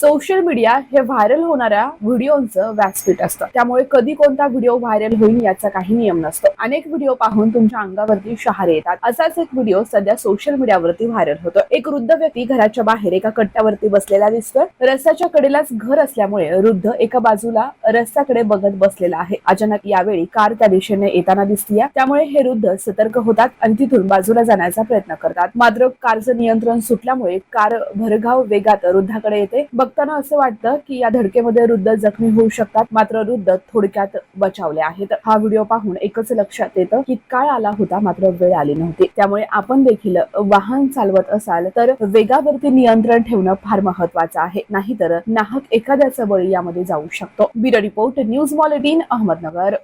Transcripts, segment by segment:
Social media हे viral होणाऱ्या व्हिडिओंचं व्यासपीठ असतं. त्यामुळे कधी कोणता व्हिडिओ व्हायरल होईल याचा काही नियम नसतो. अनेक व्हिडिओ पाहून तुमच्या अंगावरती शहारे येतात. असाच एक व्हिडिओ सध्या सोशल मीडियावरती व्हायरल होतो एक वृद्ध व्यक्ती घराच्या बाहेर एका कट्ट्यावरती बसलेला दिसतोय. रस्त्याच्या कडेलाच घर असल्यामुळे वृद्ध एका बाजूला रस्त्याकडे बघत बसलेला आहे. अचानक यावेळी कार त्या दिशेने येताना दिसतीया. त्यामुळे हे वृद्ध सतर्क होतात आणि तिथून बाजूला जाण्याचा प्रयत्न करतात. मात्र कारचं नियंत्रण सुटल्यामुळे कार भरघाव वेगात वृद्धाकडे येते. बघ बघताना असं वाटतं की या धडकेमध्ये वृद्ध जखमी होऊ शकतात मात्र वृद्ध थोडक्यात बचावले आहेत. हा व्हिडिओ पाहून एकच लक्षात येतं की काळ आला होता मात्र वेळ आली नव्हती. त्यामुळे आपण देखील वाहन चालवत असाल तर वेगावरती नियंत्रण ठेवणं फार महत्वाचं आहे. नाहीतर नाहक एखाद्याचा बळी यामध्ये जाऊ शकतो. ब्युरो रिपोर्ट न्यूज मॉलिटीन अहमदनगर.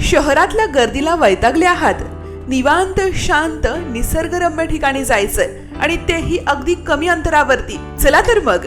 शहरातल्या गर्दीला वैतागले आहात. निवांत शांत निसर्गरम्य ठिकाणी जायचंय आणि तेही अगदी कमी अंतरावरती. चला तर मग.